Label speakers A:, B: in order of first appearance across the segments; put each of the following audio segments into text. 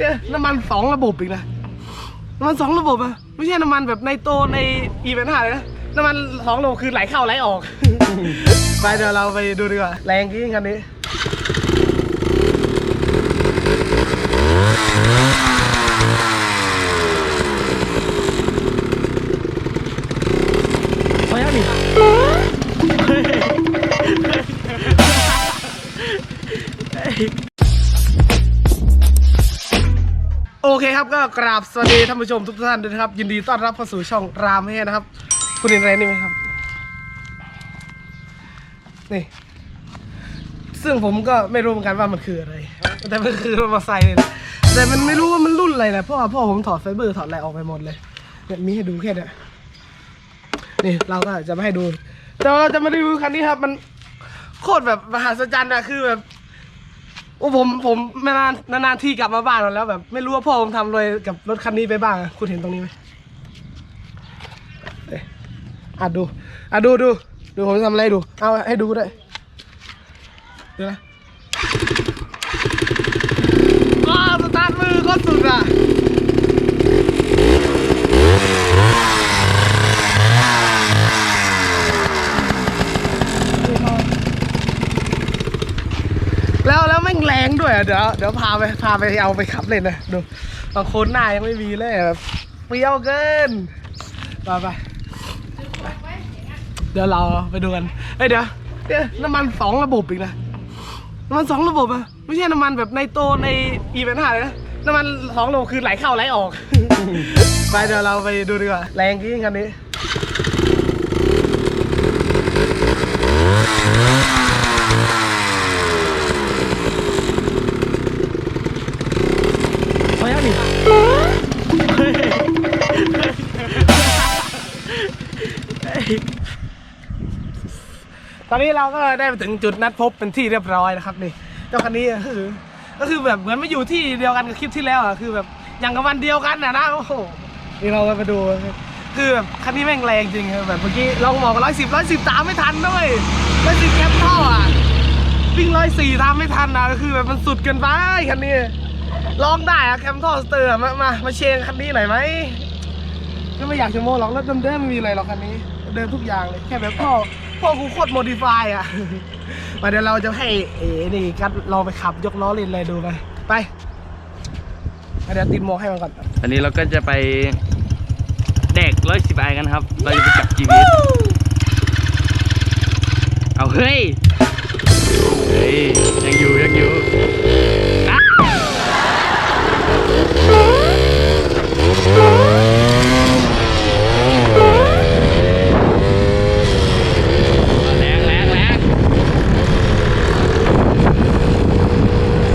A: เนี่ยน้ำมันสองระบบอีกนะน้ำมันสองระบบอะไม่ใช่น้ำมันแบบในโตในอีเวนต์ห้าเลยนะน้ำมันสองระบบคือไหลเข้าไหลออก ไปเดี๋ยวเราไปดูดีกว่าแรงจริงคันนี้ นี่โอเครับก็กราบสวัสดีท่านผู้ชมทุกท่านด้วยนะครับ ยินดีต้อนรับเข้าสู่ช่องรามเฮนะครับ คุณเห็นอะไรนี่ไหมครับ นี่ ซึ่งผมก็ไม่รู้เหมือนกันว่ามันคืออะไร แต่มันคือรถมอเตอร์ไซค์เลยนะแต่มันไม่รู้ว่ามันรุ่นอะไรนะเพราะว่าพ่อผมถอดไฟเบอร์ถอดอะไรออกไปหมดเลยเนี่ยมีให้ดูแค่เนี้ยนี่เราก็จะมาให้ดู แต่เราจะมารีวิวคันนี้ครับ มันโคตรแบบมหัศจรรย์อะคือแบบ โอ้ผมผมนานนานๆที่กลับมาบ้านแล้วแบบ ไม่รู้ว่าพ่อผมทำอะไรกับรถคันนี้ไปบ้างอะคุณเห็นตรงนี้ไหมเออะดูอะดูดูดูผมจะทำอะไรให้ดู เอาให้ดูด้วยดูนะอ้าวสตาร์ทมือก็สุดอะ แรงด้วยอะเดี๋ยวเดี๋ยวพาไปพาไปเอาไปขับเลยนะดูบางคนหน้ายังไม่มีเลยแบบเปรี้ยวเกินไปไปไปเดี๋ยวเราไปดูกันเฮ้ยเดี๋ยวเนี่ยน้ำมันสองระบบอีกนะน้ำมันสองระบบอะไม่ใช่น้ำมันแบบในโตในอีเวนต์ห้าเลยนะน้ำมันสองระบบคือไหลเข้าไหลออก ไปเดี๋ยวเราไปดูดีกว่า แรงจริงคันนี้ ตอนนี้เราก็ได้มาถึงจุดนัดพบเป็นที่เรียบร้อยนะครับนี่เจ้าคันนี้ก็คือก็คือแบบเหมือนมาอยู่ที่เดียวกันกับคลิปที่แล้วอะคือแบบอย่างกับวันเดียวกันนะนะโอ้โหนี่เราก็มาดูคือแบบคันนี้แม่งแรงจริงแบบเมื่อกี้ลองมองร้อยสิบร้อยสิบตามไม่ทันด้วยร้อยสิบแคปท่ออะวิ่งร้อยสี่ตามไม่ทันนะก็คือแบบมันสุดเกินไปคันนี้ลองได้อะแคมท่อสเตอร์มามามาเชงคันนี้หน่อยไหม ก็ไม่อยากจะโม้หรอกรถเดิมๆไม่มีอะไรหรอกคันนี้ เดิมทุกอย่างเลยแค่แบบพ่อพ่อกูโคตรโมดิฟายอะมาเดี๋ยวเราจะให้เอ๋นี่กัดลองไปขับยกล้อเล่นเลยดูไปไปมาเดี๋ยวติดโมวกให้มันก่อน
B: อันนี้เราก็จะไปแดกร้อยสิบไอกันครับ เราจะไปจับชีวิตเอาเฮ้ยเฮ้ย ยังอยู่ยังอยู่อะแรงแรงแรง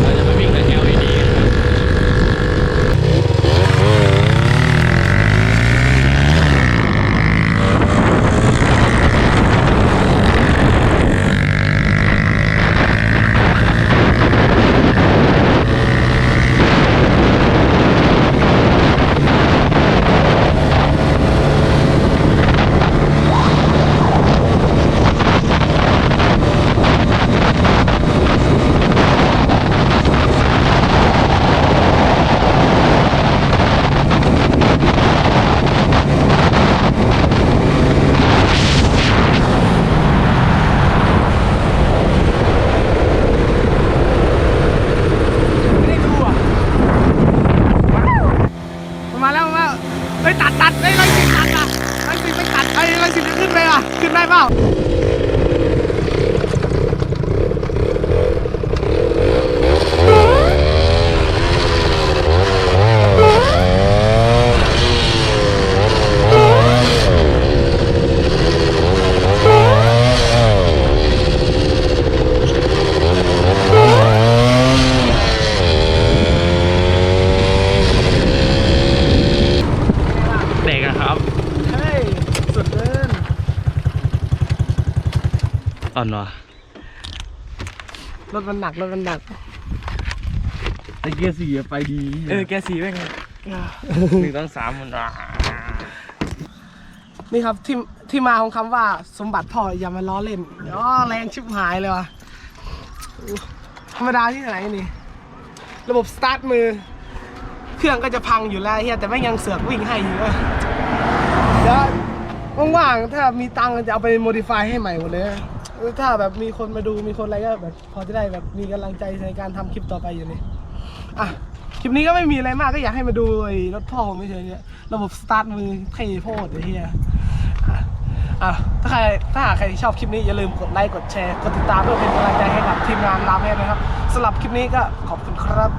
B: เราจะไปวิ่งกับ LED กันครับ
A: ไม่ได้ดูอะว้าวมันมาแล้วมาแล้วเฮ้ยตัดตัดเฮ้ยร้อยสิบตัดอะร้อยสิบไม่ตัดเฮ้ยร้อยสิบจะขึ้นไป อะขึ้นได้เปล่า
B: เด็กอะครับ
A: เฮ้ยสุดเกิน
B: อ่อนวะ
A: รถมันหนักรถมันหนัก
B: ไอเกียร์สี่ไปดี
A: เออแกสีเป็นไง
B: หนึ่งต้องสามมันอะ
A: นี่ครับที่ที่มาของคำว่าสมบัติพ่ออย่ามาล้อเล่นอ๋อแรงชิบหายเลยว่ะธรรมดาที่ไหนนี่ ระบบสตาร์ทมือ เครื่องก็จะพังอยู่แล้วเฮียแต่แม่งยังเสือกวิ่งให้อยู่อะเดี๋ยวว่างๆถ้ามีตังค์จะเอาไปโมดิฟายให้ใหม่หมดเลยนะ ถ้าแบบมีคนมาดูมีคนอะไรก็แบบพอจะได้แบบมีกำลังใจในการทำคลิปต่อไปอยู่นี่อะคลิปนี้ก็ไม่มีอะไรมากก็อยากให้มาดูไอ้รถพ่อผมไม่เฉยๆเนี่ยระบบสตาร์ทมือเท่โพดไอ้เฮียอะอะถ้าใครถ้าหากใครชอบคลิปนี้อย่าลืมกดไลค์กดแชร์กดติดตามเพื่อเป็นกำลังใจให้กับทีมงานรามแพทย์นะครับสำหรับคลิปนี้ก็ขอบคุณครับ